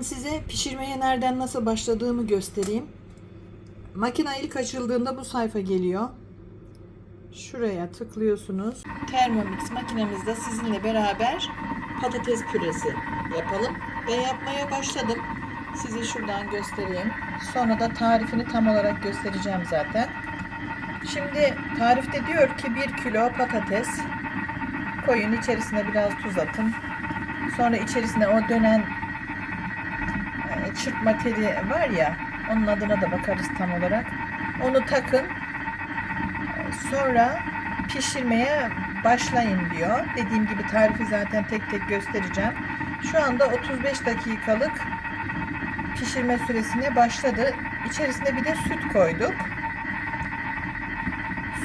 Ben size pişirmeye nereden nasıl başladığımı göstereyim. Makine ilk açıldığında bu sayfa geliyor. Şuraya tıklıyorsunuz. Thermomix makinemizde sizinle beraber patates püresi yapalım. Ben yapmaya başladım. Size şuradan göstereyim. Sonra da tarifini tam olarak göstereceğim zaten. Şimdi tarifte diyor ki 1 kilo patates koyun içerisine biraz tuz atın. Sonra içerisine o dönen e, çırpma teli var ya onun adına da bakarız tam olarak. Onu takın. Sonra pişirmeye başlayın diyor. Dediğim gibi tarifi zaten tek tek göstereceğim. Şu anda 35 dakikalık pişirme süresine başladı. İçerisine bir de süt koyduk.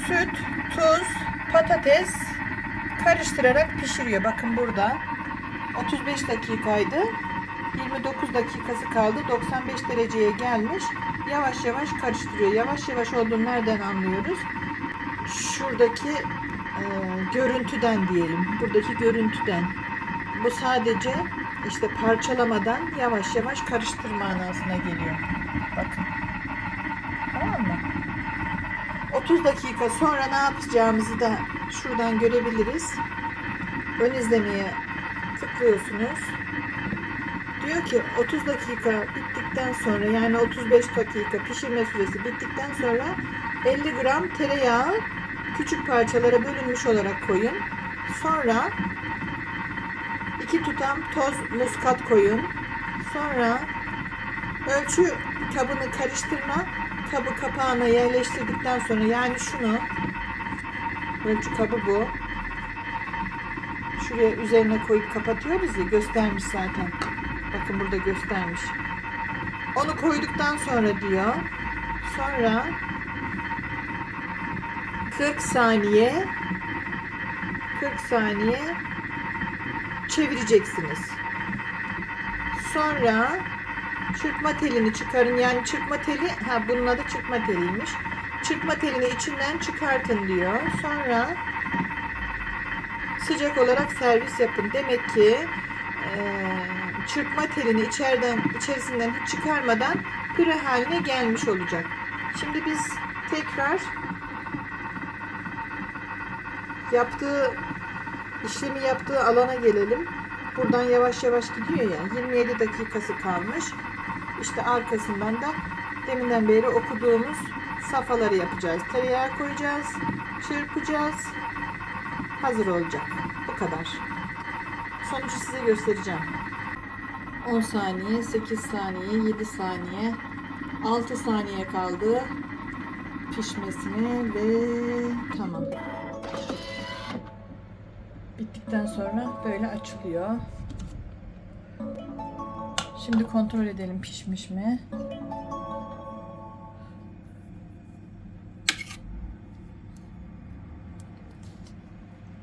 Süt, tuz, patates karıştırarak pişiriyor. Bakın burada 35 dakikaydı. 29 dakikası kaldı. 95 dereceye gelmiş. Yavaş yavaş karıştırıyor. Yavaş yavaş olduğunu nereden anlıyoruz? Şuradaki e, görüntüden diyelim. Buradaki görüntüden. Bu sadece işte parçalamadan yavaş yavaş karıştır manasına geliyor. Bakın. Tamam mı? 30 dakika sonra ne yapacağımızı da şuradan görebiliriz. Ön izlemeye tıklıyorsunuz. Diyor ki 30 dakika bittikten sonra yani 35 dakika pişirme süresi bittikten sonra 50 gram tereyağı küçük parçalara bölünmüş olarak koyun. Sonra 2 tutam toz muskat koyun. Sonra ölçü kabını karıştırma kabı kapağına yerleştirdikten sonra yani şunu ölçü kabı bu. Şuraya üzerine koyup kapatıyoruz ya göstermiş zaten. Bakın burada göstermiş. Onu koyduktan sonra diyor. Sonra 40 saniye 40 saniye çevireceksiniz. Sonra çırpma telini çıkarın. Yani çırpma teli, ha bunun adı çırpma teliymiş. Çırpma telini içinden çıkartın diyor. Sonra sıcak olarak servis yapın. Demek ki eee, çırpma telini içeriden içerisinden hiç çıkarmadan püre haline gelmiş olacak. Şimdi biz tekrar yaptığı işlemi yaptığı alana gelelim. Buradan yavaş yavaş gidiyor ya. 27 dakikası kalmış. İşte arkasından da deminden beri okuduğumuz safhaları yapacağız. Tereyağı koyacağız. Çırpacağız. Hazır olacak. Bu kadar. Sonucu size göstereceğim. 10 saniye, 8 saniye, 7 saniye, 6 saniye kaldı pişmesine ve tamam. Bittikten sonra böyle açılıyor. Şimdi kontrol edelim pişmiş mi?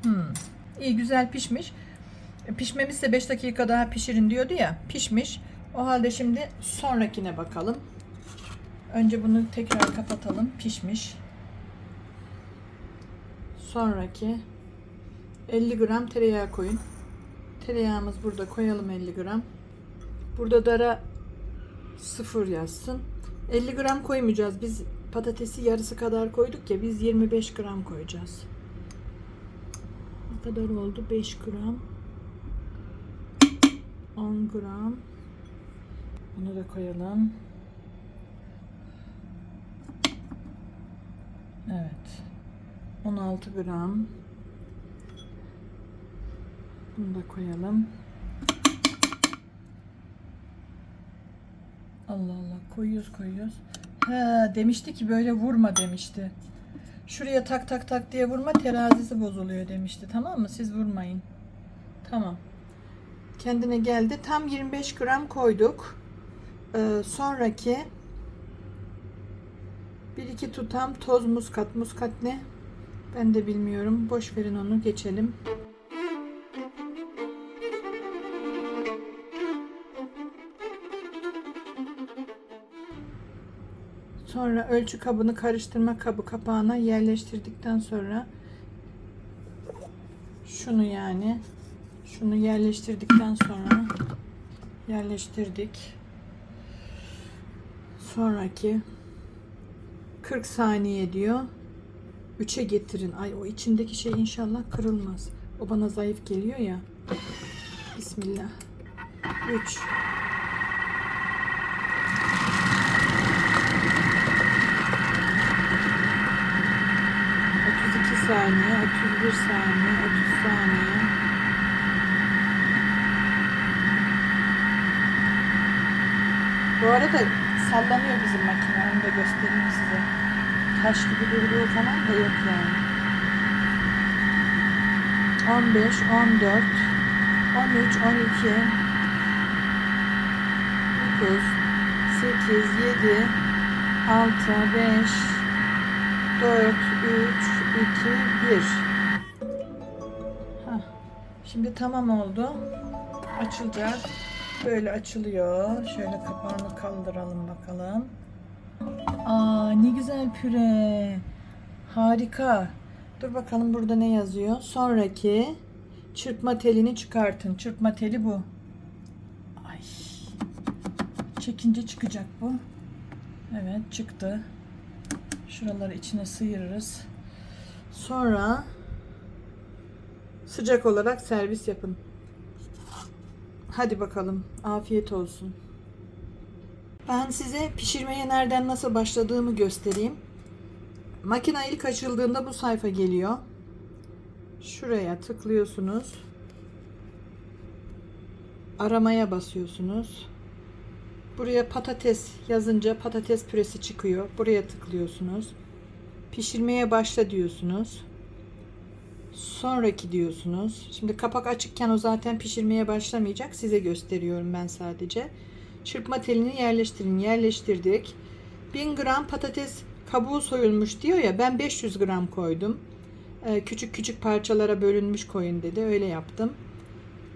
Hmm. İyi güzel pişmiş. Pişmemişse 5 dakika daha pişirin diyordu ya. Pişmiş. O halde şimdi sonrakine bakalım. Önce bunu tekrar kapatalım. Pişmiş. Sonraki 50 gram tereyağı koyun. Tereyağımız burada koyalım 50 gram. Burada dara 0 yazsın. 50 gram koymayacağız. Biz patatesi yarısı kadar koyduk ya biz 25 gram koyacağız. Ne kadar oldu? 5 gram. 10 gram. Bunu da koyalım. Evet. 16 gram. Bunu da koyalım. Allah Allah koyuyoruz koyuyoruz. He demişti ki böyle vurma demişti. Şuraya tak tak tak diye vurma terazisi bozuluyor demişti. Tamam mı? Siz vurmayın. Tamam. Kendine geldi. Tam 25 gram koyduk. Ee, sonraki bir iki tutam toz muskat. Muskat ne? Ben de bilmiyorum. Boş verin onu geçelim. Sonra ölçü kabını karıştırma kabı kapağına yerleştirdikten sonra şunu yani şunu yerleştirdikten sonra yerleştirdik. Sonraki 40 saniye diyor. 3'e getirin. Ay o içindeki şey inşallah kırılmaz. O bana zayıf geliyor ya. Bismillah. 3 32 saniye, 31 saniye, 30 saniye. Bu arada sallanıyor bizim makine. Onu da göstereyim size. Taş gibi durduğu falan da yok yani. 15, 14, 13, 12, 9, 8, 7, 6, 5, 4, 3, 2, 1. Heh. Şimdi tamam oldu. Açılacak. Böyle açılıyor. Şöyle kapağını kaldıralım bakalım. Aa ne güzel püre. Harika. Dur bakalım burada ne yazıyor. Sonraki çırpma telini çıkartın. Çırpma teli bu. Ay. Çekince çıkacak bu. Evet çıktı. Şuraları içine sıyırırız. Sonra sıcak olarak servis yapın. Hadi bakalım. Afiyet olsun. Ben size pişirmeye nereden nasıl başladığımı göstereyim. Makine ilk açıldığında bu sayfa geliyor. Şuraya tıklıyorsunuz. Aramaya basıyorsunuz. Buraya patates yazınca patates püresi çıkıyor. Buraya tıklıyorsunuz. Pişirmeye başla diyorsunuz. Sonraki diyorsunuz. Şimdi kapak açıkken o zaten pişirmeye başlamayacak. Size gösteriyorum ben sadece. Çırpma telini yerleştirin. Yerleştirdik. 1000 gram patates kabuğu soyulmuş diyor ya ben 500 gram koydum. Ee, küçük küçük parçalara bölünmüş koyun dedi. Öyle yaptım.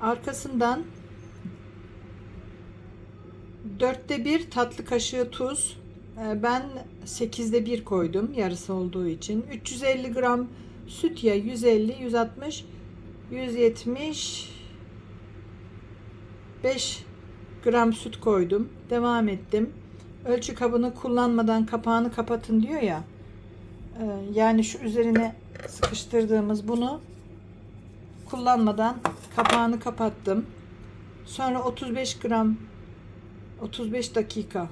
Arkasından dörtte bir tatlı kaşığı tuz. Ee, ben 8'de 1 koydum yarısı olduğu için. 350 gram süt ya 150, 160, 170 5 gram süt koydum. Devam ettim. Ölçü kabını kullanmadan kapağını kapatın diyor ya. Ee, Yani şu üzerine sıkıştırdığımız bunu kullanmadan kapağını kapattım. Sonra 35 gram 35 dakika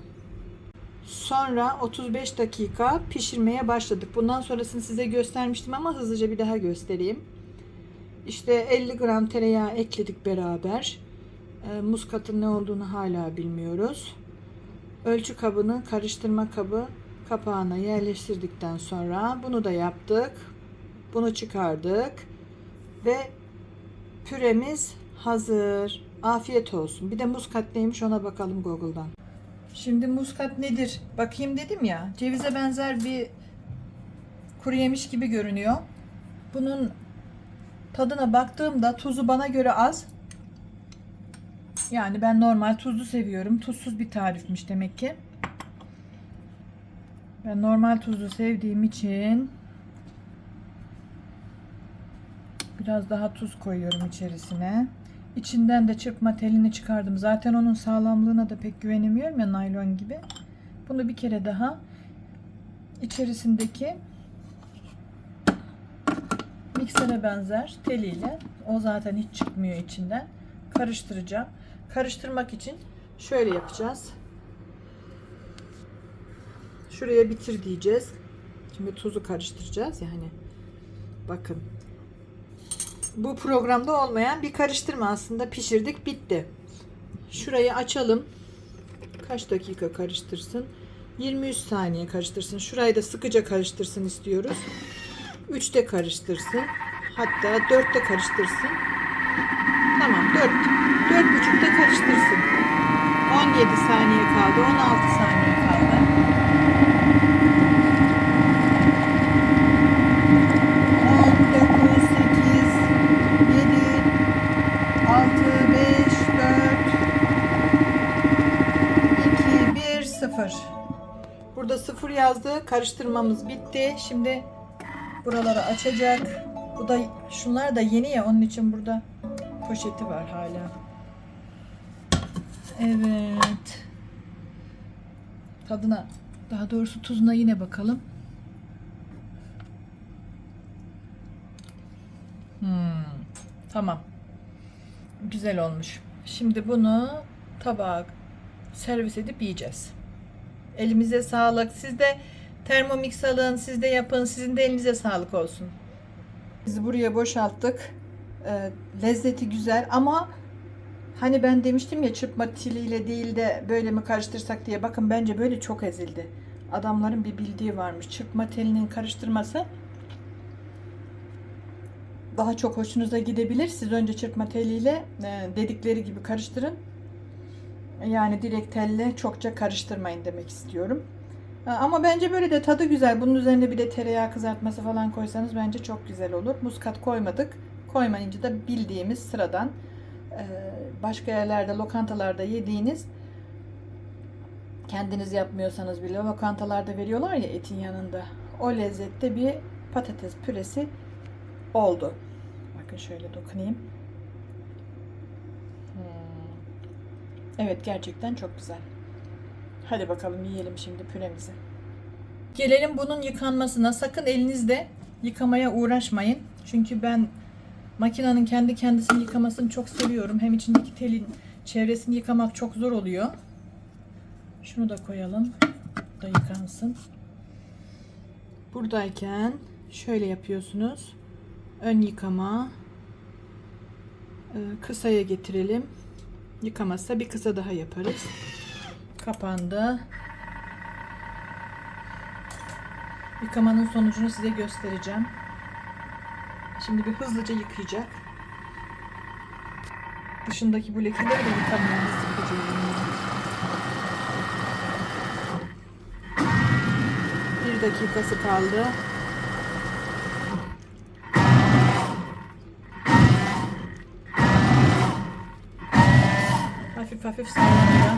Sonra 35 dakika pişirmeye başladık. Bundan sonrasını size göstermiştim ama hızlıca bir daha göstereyim. İşte 50 gram tereyağı ekledik beraber. E, muskatın ne olduğunu hala bilmiyoruz. Ölçü kabını, karıştırma kabı kapağına yerleştirdikten sonra bunu da yaptık. Bunu çıkardık. Ve püremiz hazır. Afiyet olsun. Bir de muskat neymiş ona bakalım Google'dan. Şimdi muskat nedir? Bakayım dedim ya. Cevize benzer bir kuru yemiş gibi görünüyor. Bunun tadına baktığımda tuzu bana göre az. Yani ben normal tuzlu seviyorum. Tuzsuz bir tarifmiş demek ki. Ben normal tuzlu sevdiğim için biraz daha tuz koyuyorum içerisine. İçinden de çırpma telini çıkardım. Zaten onun sağlamlığına da pek güvenemiyorum ya naylon gibi. Bunu bir kere daha içerisindeki miksere benzer teliyle o zaten hiç çıkmıyor içinden karıştıracağım. Karıştırmak için şöyle yapacağız. Şuraya bitir diyeceğiz. Şimdi tuzu karıştıracağız yani. Bakın bu programda olmayan bir karıştırma aslında pişirdik bitti. Şurayı açalım. Kaç dakika karıştırsın? 23 saniye karıştırsın. Şurayı da sıkıca karıştırsın istiyoruz. 3'te karıştırsın. Hatta 4'te karıştırsın. Tamam 4. 4.5'te karıştırsın. 17 saniye kaldı. 16 saniye kaldı. 0. Burada 0 yazdı. Karıştırmamız bitti. Şimdi buraları açacak. Bu da şunlar da yeni ya onun için burada poşeti var hala. Evet. Tadına, daha doğrusu tuzuna yine bakalım. Hmm, tamam. Güzel olmuş. Şimdi bunu tabağa servis edip yiyeceğiz. Elimize sağlık. Siz de Thermomix alın, siz de yapın. Sizin de elinize sağlık olsun. Biz buraya boşalttık. Ee, lezzeti güzel ama hani ben demiştim ya çırpma tiliyle değil de böyle mi karıştırsak diye. Bakın bence böyle çok ezildi. Adamların bir bildiği varmış. Çırpma telinin karıştırması daha çok hoşunuza gidebilir. Siz önce çırpma teliyle e, dedikleri gibi karıştırın. Yani direkt telle çokça karıştırmayın demek istiyorum. Ha, Ama bence böyle de tadı güzel. Bunun üzerine bir de tereyağı kızartması falan koysanız bence çok güzel olur. Muskat koymadık. Koymayınca da bildiğimiz sıradan e, başka yerlerde, lokantalarda yediğiniz kendiniz yapmıyorsanız bile lokantalarda veriyorlar ya etin yanında. O lezzette bir patates püresi oldu. Bakın şöyle dokunayım. Evet gerçekten çok güzel. Hadi bakalım yiyelim şimdi püremizi. Gelelim bunun yıkanmasına. Sakın elinizde yıkamaya uğraşmayın. Çünkü ben makinenin kendi kendisini yıkamasını çok seviyorum. Hem içindeki telin çevresini yıkamak çok zor oluyor. Şunu da koyalım. Bu da yıkansın. Buradayken şöyle yapıyorsunuz. Ön yıkama. Ee, Kısaya getirelim. Yıkamazsa bir kısa daha yaparız. Kapandı. Yıkamanın sonucunu size göstereceğim. Şimdi bir hızlıca yıkayacak. Dışındaki bu lekeleri de yıkamaya hızlıca Bir dakikası kaldı. Hafif hafif sallanıyor.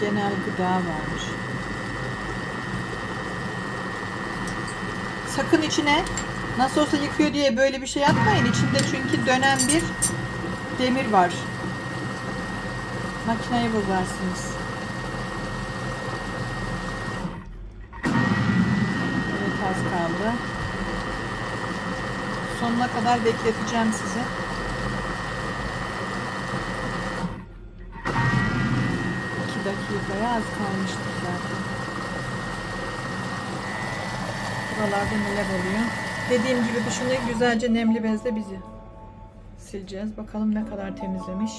Genel gıda varmış. Sakın içine nasıl olsa yıkıyor diye böyle bir şey atmayın. İçinde çünkü dönen bir demir var. Makineyi bozarsınız. Evet kaldı. Sonuna kadar bekleteceğim sizi. İki dakikaya az kalmıştı zaten. Buralarda neler oluyor? Dediğim gibi düşünün güzelce nemli bezle bizi sileceğiz. Bakalım ne kadar temizlemiş.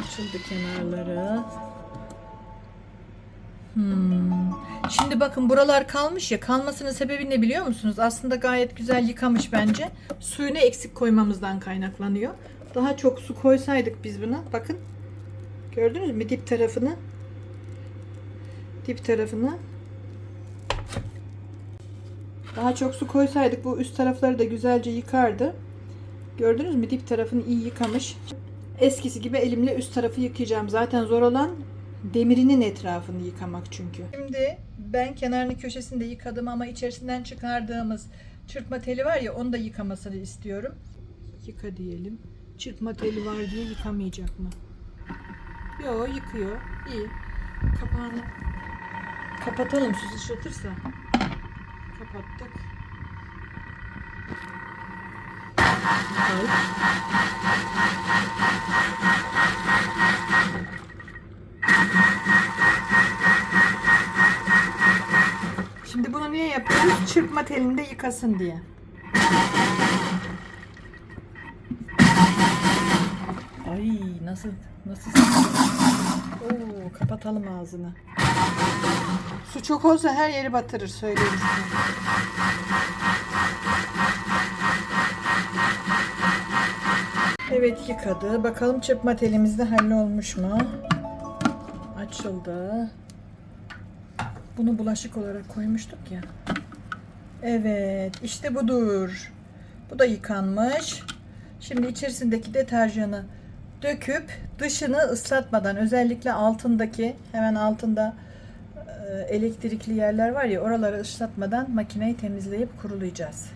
Açıldı kenarları. Hmm. Şimdi bakın buralar kalmış ya kalmasının sebebi ne biliyor musunuz? Aslında gayet güzel yıkamış bence. Suyunu eksik koymamızdan kaynaklanıyor. Daha çok su koysaydık biz buna bakın. Gördünüz mü dip tarafını? Dip tarafını. Daha çok su koysaydık bu üst tarafları da güzelce yıkardı. Gördünüz mü dip tarafını iyi yıkamış. Eskisi gibi elimle üst tarafı yıkayacağım. Zaten zor olan demirinin etrafını yıkamak çünkü. Şimdi ben kenarını köşesini de yıkadım ama içerisinden çıkardığımız çırpma teli var ya onu da yıkamasını istiyorum. Yıka diyelim. Çırpma teli var diye yıkamayacak mı? Yo yıkıyor. İyi. Kapağını kapatalım su sıçratırsa. Kapattık. Koy. Şimdi bunu niye yapıyoruz? Çırpma telinde yıkasın diye. Ay nasıl nasıl Oo, kapatalım ağzını. Su çok olsa her yeri batırır söyleyeyim size. Evet yıkadı. Bakalım çırpma telimiz de hallolmuş mu? Açıldı. Bunu bulaşık olarak koymuştuk ya. Evet, işte budur. Bu da yıkanmış. Şimdi içerisindeki deterjanı döküp dışını ıslatmadan özellikle altındaki hemen altında e, elektrikli yerler var ya oraları ıslatmadan makineyi temizleyip kurulayacağız.